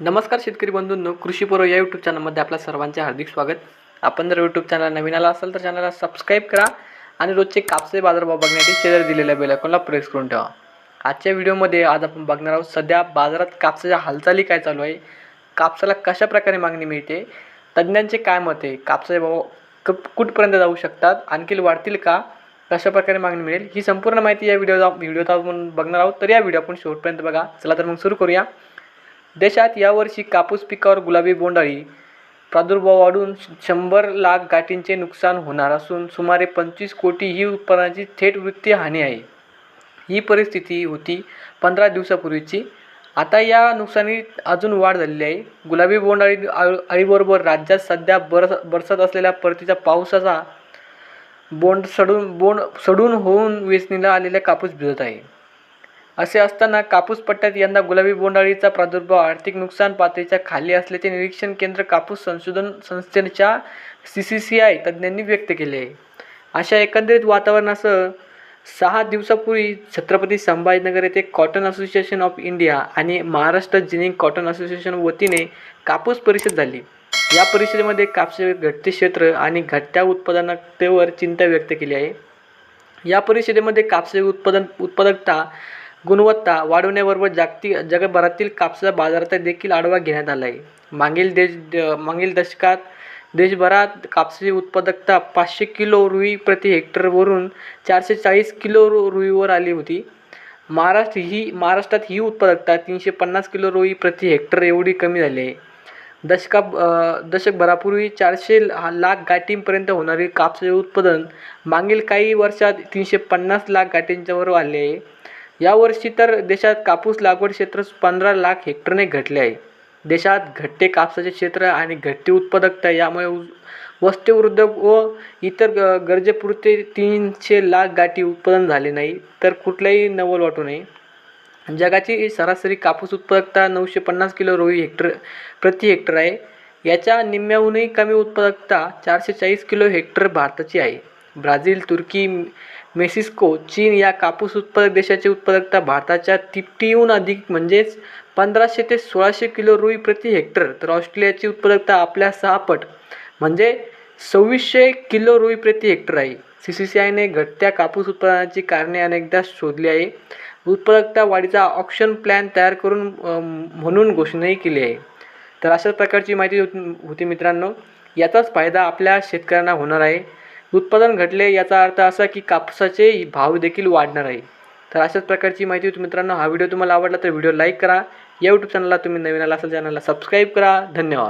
नमस्कार शेतकरी बंधूंनो कृषीपूर्व या यूट्यूब चॅनलमध्ये आपल्या सर्वांचे हार्दिक स्वागत. आपण जर यूट्यूब चॅनल नवीन आला असाल तर चॅनलला सबस्क्राईब करा आणि रोजचे कापसे बाजारभाव बघण्यासाठी शेजारी दिलेल्या बेलायकॉनला प्रेस करून ठेवा. आजच्या व्हिडिओमध्ये आज आपण बघणार आहोत सध्या बाजारात कापसाच्या हालचाली काय चालू आहे कापसाला कशा प्रकारे मागणी मिळते तज्ज्ञांचे काय मत आहे कापसाचे भाव क कुठपर्यंत जाऊ शकतात आणखी वाढतील का कशा प्रकारे मागणी मिळेल ही संपूर्ण माहिती या व्हिडिओ व्हिडिओत आपण बघणार आहोत. तर या व्हिडिओ आपण शेवटपर्यंत बघा. चला तर मग सुरू करूया. देशात यावर्षी कापूस पिकावर गुलाबी बोंडाळी प्रादुर्भाव वाढून शंभर लाख गाठींचे नुकसान होणार असून सुमारे पंचवीस कोटी ही उत्पन्नाची थेट वित्तीय हानी आहे. ही परिस्थिती होती पंधरा दिवसापूर्वीची. आता या नुकसानीत अजून वाढ झालेली आहे. गुलाबी बोंडाळी आळी- अळीबरोबर राज्यात सध्या बरस बरसत असलेल्या परतीच्या पावसाचा बोंड सडून बोंड सडून होऊन वेचणीला आलेला कापूस भिजत आहे. असे असताना कापूस पट्ट्यात यंदा गुलाबी बोंडाळीचा प्रादुर्भाव आर्थिक नुकसान पातळीच्या खाली असल्याचे निरीक्षण केंद्र कापूस संशोधन संस्थेच्या सी सी सी आय तज्ज्ञांनी व्यक्त केले. आहे अशा एकंदरीत वातावरणासह सहा दिवसापूर्वी छत्रपती संभाजीनगर येथे कॉटन असोसिएशन ऑफ इंडिया आणि महाराष्ट्र जिनिंग कॉटन असोसिएशन वतीने कापूस परिषद झाली. या परिषदेमध्ये कापसे घटते क्षेत्र आणि घटत्या उत्पादनतेवर चिंता व्यक्त केली आहे. या परिषदेमध्ये कापसे उत्पादन उत्पादकता गुणवत्ता वाढवण्याबरोबर जागतिक जगभरातील कापसाच्या बाजारात देखील आढावा घेण्यात आला आहे मागील देश मागील दशकात देशभरात कापसाची उत्पादकता पाचशे किलो रुई प्रति हेक्टरवरून चारशे चाळीस किलो रु रुईवर आली होती. महाराष्ट्र ही महाराष्ट्रात ही उत्पादकता तीनशे पन्नास किलो रुई प्रति हेक्टर एवढी कमी झाली आहे. दशका दशकभरापूर्वी चारशे ला- लाख गाठींपर्यंत होणारे कापसाचे उत्पादन मागील काही वर्षात तीनशे पन्नास लाख गाठींच्यावर आले आहे. यावर्षी तर देशात कापूस लागवड क्षेत्र पंधरा लाख हेक्टरने घटले आहे. देशात घट्टे कापसाचे क्षेत्र आणि घट्टी उत्पादकता यामुळे वस्त्रवृद्ध व इतर ग गरजेपुरते तीनशे लाख गाठी उत्पादन झाले नाही तर कुठलाही नवल वाटू नये. जगाची सरासरी कापूस उत्पादकता नऊशे पन्नास किलो रोही हेक्टर प्रति हेक्टर आहे. याच्या निम्म्याहूनही कमी उत्पादकता चारशे चाळीस किलो हेक्टर भारताची आहे. ब्राझील तुर्की मेक्सिको चीन या कापूस उत्पादक देशाची उत्पादकता भारताच्या तिपटीहून अधिक म्हणजेच पंधराशे ते सोळाशे किलो रुई प्रति हेक्टर. तर ऑस्ट्रेलियाची उत्पादकता आपल्या सहापट म्हणजे सव्वीसशे किलो रुई प्रति हेक्टर आहे. सी सी सी आयने घटत्या कापूस उत्पादनाची कारणे अनेकदा शोधली आहे. उत्पादकता वाढीचा ऑप्शन प्लॅन तयार करून म्हणून घोषणाही केली आहे. तर अशा प्रकारची माहिती होती मित्रांनो. याचाच फायदा आपल्या शेतकऱ्यांना होणार आहे. उत्पादन घटले याचा अर्थ असा की कापसाचे भाव देखील वाढणार आहे. तर अशाच प्रकारची माहिती होती मित्रांनो. हा व्हिडिओ तुम्हाला आवडला तर व्हिडिओ लाईक करा. या यूट्यूब चॅनलला तुम्ही नवीन आला असाल चॅनलला सबस्क्राईब करा. धन्यवाद.